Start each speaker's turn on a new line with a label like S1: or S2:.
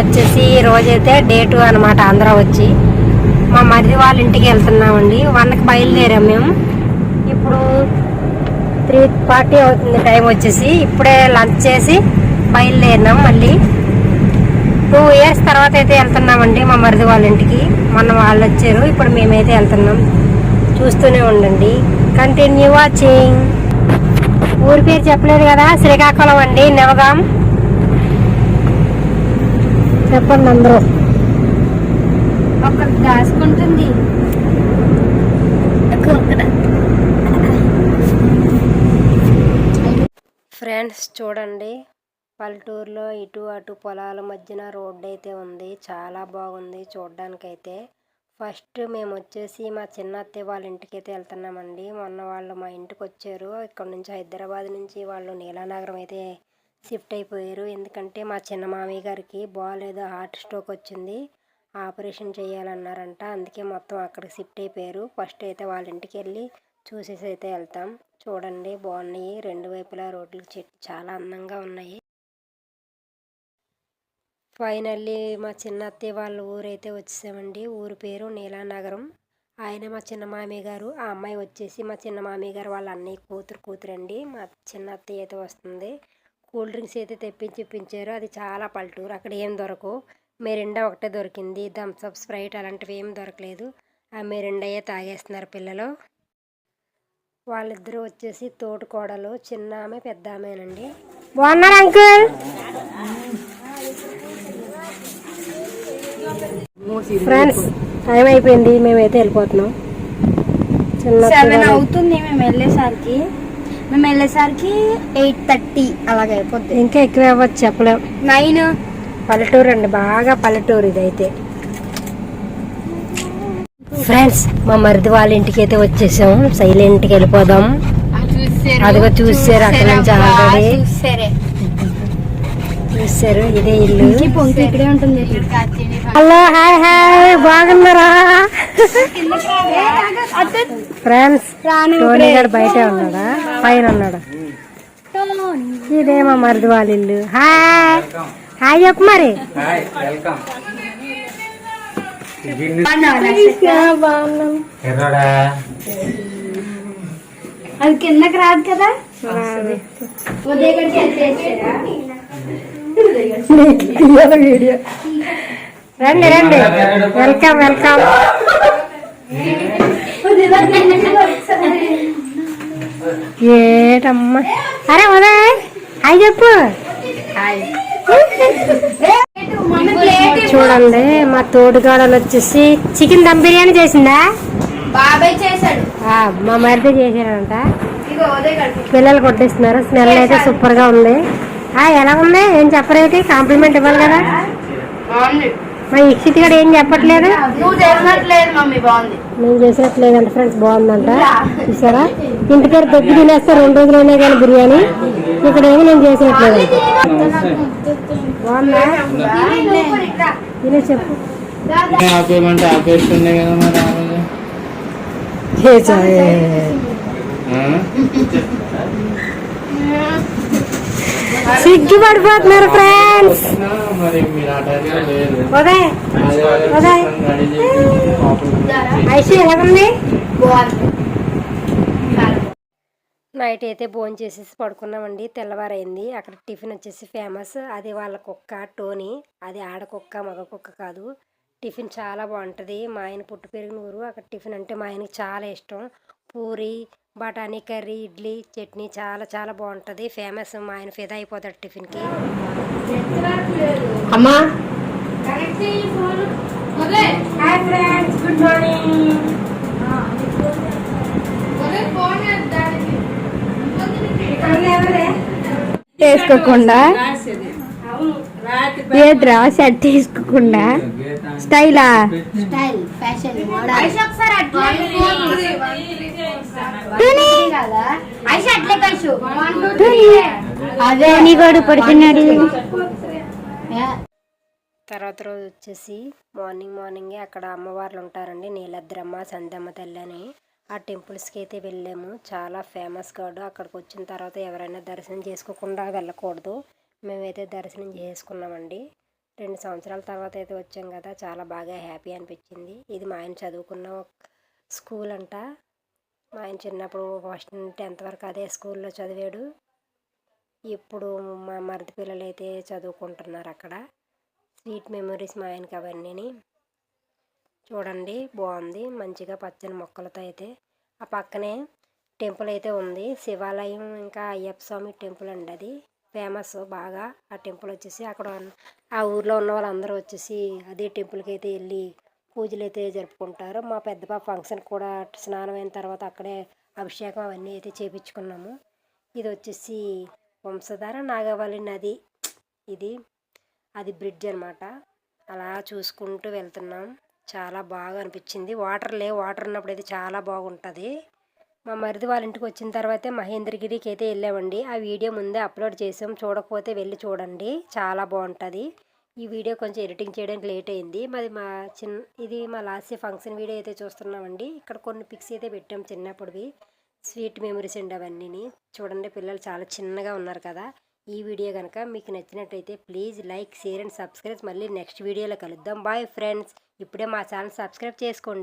S1: వచ్చేసి ఈ రోజైతే డే టూ అనమాట ఆంధ్ర వచ్చి. మా మరిది వాళ్ళ ఇంటికి వెళ్తున్నామండి. వన్కి బయలుదేరాం మేము. ఇప్పుడు త్రీ ఫార్టీ అవుతుంది టైం వచ్చేసి. ఇప్పుడే లంచ్ చేసి బయలుదేరినాం మళ్ళీ. టూ ఇయర్స్ తర్వాత అయితే వెళ్తున్నామండి మా మరిది వాళ్ళ ఇంటికి. మొన్న వాళ్ళు వచ్చారు. ఇప్పుడు మేమైతే వెళ్తున్నాం. చూస్తూనే ఉండండి. కంటిన్యూ వాచింగ్ ఊరి పేరు చెప్పలేదు కదా? శ్రీకాకుళం అండి. నవగాం. చెప్పండి అందరూ.
S2: దాచుకుంటుంది
S1: ఫ్రెండ్స్ చూడండి. పల్లెటూరులో ఇటు అటు పొలాల మధ్యన రోడ్డు అయితే ఉంది. చాలా బాగుంది చూడడానికైతే. ఫస్ట్ మేము వచ్చేసి మా చిన్న అత్తయ్య వాళ్ళ ఇంటికి అయితే వెళ్తున్నామండి. మొన్న వాళ్ళు మా ఇంటికి వచ్చారు ఇక్కడ నుంచి హైదరాబాద్ నుంచి వాళ్ళు నీలానగరం అయితే షిఫ్ట్ అయిపోయారు. ఎందుకంటే మా చిన్న మామయ్య గారికి బాగాలేదు హార్ట్ స్ట్రోక్ వచ్చింది. ఆపరేషన్ చేయాలన్నారంట. అందుకే మొత్తం అక్కడికి షిఫ్ట్ అయిపోయారు. ఫస్ట్ అయితే వాళ్ళ ఇంటికి వెళ్ళి చూసేసి అయితే వెళ్తాం. చూడండి బాగున్నాయి. రెండు వైపులా రోడ్లు చెట్లు చాలా అందంగా ఉన్నాయి. ఫైనల్లీ మా చిన్న అత్తయ్య వాళ్ళ ఊరైతే వచ్చేసామండి. ఊరి పేరు నీలానగరం. ఆయన మా చిన్న మామయ్య గారు ఆ అమ్మాయి వచ్చేసి మా చిన్న మామయ్య గారు వాళ్ళ అన్నయ్య కూతురు కూతురండి. మా చిన్న అత్తయ్య అయితే వస్తుంది. కూల్ డ్రింక్స్ అయితే తెప్పించి ఇప్పించారు. అది చాలా పల్లెటూరు. అక్కడ ఏం దొరకవు. మెరిండా ఒకటే దొరికింది. థమ్స్అప్ స్ప్రైట్ అలాంటివి ఏం దొరకలేదు. ఆ మెరిండాయే తాగేస్తున్నారు పిల్లలు. వాళ్ళిద్దరూ వచ్చేసి తోటి కోడలు చిన్న ఆమె పెద్ద ఆమెనండి బాగున్నారు అంకుల్? ఫ్రెండ్స్ టైం అయిపోయింది. మేమైతే వెళ్ళిపోతున్నాం. చిన్న
S2: అవుతుంది. మేము వెళ్ళేసరికి. మేము వెళ్ళేసరికి ఎయిట్ థర్టీ అలాగే అయిపోద్ది.
S1: ఇంకా ఎక్కువ అవ్వచ్చు చెప్పలేం.
S2: నైన్.
S1: పల్లెటూరు అండి బాగా పల్లెటూరు ఇదైతే. ఫ్రెండ్స్ మా మరిది వాళ్ళ ఇంటికి అయితే వచ్చేసాం. సైలెంట్కి వెళ్ళిపోదాం అదిగో చూసారు అక్కడ నుంచి ఆల్రెడీ.
S2: సరే
S1: చూసారు ఇదే ఇల్లు. హలో హాయ్ హాయ్ బాగున్నారా? ఫ్రెండ్స్ టోనీ గారు బయటే ఉన్నాడా? పైన ఉన్నాడా? ఇదే మా మరిది వాళ్ళ ఇల్లు హాయ్. హాయ్ చెప్పు మరి.
S3: Hi welcome. ఎర్రడా?
S2: అది కిందకి రాదు కదా?
S1: రండి రండి. Welcome welcome. ఏటమ్మా? అరే ఉదయ్ హాయ్ చెప్పు. చూడండి మా తోడుగాడలు వచ్చేసి చికెన్ దమ్ బిర్యానీ చేసిందా?
S2: బాబాయ్ చేశాడు.
S1: ఆ, మా మరిది
S2: ఉదయగడికి
S1: పిల్లలు కొట్టిస్తున్నారు. స్మెల్ అయితే సూపర్గా ఉంది. ఆ ఎలా ఉంది? ఏం చెప్పరేటి కాంప్లిమెంట్ ఇవ్వాలి కదా.
S2: బాగుంది
S1: మా ఇక్షిత్ గడ ఏం చెప్పట్లేదు?
S2: నువ్వు చేసినట్లేదు మమ్మీ బాగుంది.
S1: నేను చేసినట్లేదంట ఫ్రెండ్స్ బాగుందంట. చూసారా? ఇంటికాడ దగ్గర తినేస్తే రెండు రోజులైనా కానీ బిర్యానీ. ఇక్కడ ఏమో నేను చేసినట్లేదు. బాగుందా? తినే చెప్పు.
S3: ఆపేయమంటే ఆపేస్తుండే కదా మరి ఆ? రోజు
S1: సిగ్గు పడిపోతున్నారు ఫ్రెండ్స్ ఉదయ్ ఉదయ్.
S3: రెడీ
S1: ఎలా ఉంది నైట్ అయితే భోజనం చేసేసి పడుకున్నామండి తెల్లవారైంది. అక్కడ టిఫిన్ వచ్చేసి ఫేమస్. అది వాళ్ళ కుక్క టోనీ. అది ఆడ కుక్క మగ కుక్క కాదు. టిఫిన్ చాలా బాగుంటుంది. మా ఆయన పుట్టు పెరిగిన ఊరు. అక్కడ టిఫిన్ అంటే మా ఆయనకి చాలా ఇష్టం. పూరి బఠానీ కర్రీ ఇడ్లీ చట్నీ చాలా చాలా బాగుంటుంది. ఫేమస్ మా ఆయన ఫిదా అయిపోతాడు టిఫిన్కి. అమ్మా. హాయ్ ఫ్రెండ్స్ గుడ్ మార్నింగ్
S2: వేసుకోకుండా. ఏద్రా షర్ట్ వేసుకోకుండా. స్టైలా స్టైల్? ఫ్యాషన్ అదే పడుతున్నాడు.
S1: తర్వాత రోజు వచ్చేసి మార్నింగ్ మార్నింగే అక్కడ అమ్మవార్లు ఉంటారండి నీలద్రమ్మ సందమ్మ తల్లి అని ఆ టెంపుల్స్కి అయితే వెళ్ళాము. చాలా ఫేమస్ గాడు అక్కడికి వచ్చిన తర్వాత ఎవరైనా దర్శనం చేసుకోకుండా వెళ్ళకూడదు. మేమైతే దర్శనం చేసుకున్నామండి. రెండు సంవత్సరాల తర్వాత అయితే వచ్చాం కదా చాలా బాగా హ్యాపీ అనిపించింది. ఇది మా ఆయన చదువుకున్న స్కూల్ అంట. మా ఆయన చిన్నప్పుడు ఫస్ట్ టెన్త్ వరకు అదే స్కూల్లో చదివాడు. ఇప్పుడు మా మరిది పిల్లలు అయితే చదువుకుంటున్నారు అక్కడ. స్వీట్ మెమరీస్ మా ఆయనకి అవన్నీని. చూడండి బాగుంది. మంచిగా పచ్చని మొక్కలతో అయితే. ఆ పక్కనే టెంపుల్ అయితే ఉంది. శివాలయం ఇంకా అయ్యప్ప స్వామి టెంపుల్ అండి అది. ఫేమస్ బాగా. ఆ టెంపుల్ వచ్చేసి అక్కడ ఆ ఊర్లో ఉన్న వాళ్ళందరూ వచ్చేసి అదే టెంపుల్కి అయితే వెళ్ళి పూజలు అయితే జరుపుకుంటారు. మా పెద్ద పాప ఫంక్షన్ కూడా స్నానం అయిన తర్వాత అక్కడే అభిషేకం అవన్నీ అయితే చేపించుకున్నాము. ఇది వచ్చేసి వంశధార నాగవల్లి నది. ఇది అది బ్రిడ్జ్ అనమాట అలా చూసుకుంటూ వెళ్తున్నాం. చాలా బాగా అనిపించింది. వాటర్ లేవు వాటర్ ఉన్నప్పుడు అయితే చాలా బాగుంటుంది. మా మరిది వాళ్ళ ఇంటికి వచ్చిన తర్వాతే మహేంద్రగిరికి అయితే వెళ్ళామండి. ఆ వీడియో ముందే అప్లోడ్ చేసాం. చూడకపోతే వెళ్ళి చూడండి. చాలా బాగుంటుంది. ఈ వీడియో కొంచెం ఎడిటింగ్ చేయడానికి లేట్ అయింది. మరి మా చిన్న ఇది మా లాస్ట్ ఫంక్షన్ వీడియో అయితే చూస్తున్నామండి. ఇక్కడ కొన్ని పిక్స్ అయితే పెట్టాం చిన్నప్పుడువి. స్వీట్ మెమరీస్ అండి అవన్నీని. చూడండి పిల్లలు చాలా చిన్నగా ఉన్నారు కదా. ఈ వీడియో కనుక మీకు నచ్చినట్టయితే please like share and subscribe. మళ్ళీ నెక్స్ట్ వీడియోలో కలుద్దాం. Bye friends. ఇప్పుడే మా ఛానల్ సబ్స్క్రైబ్ చేసుకోండి.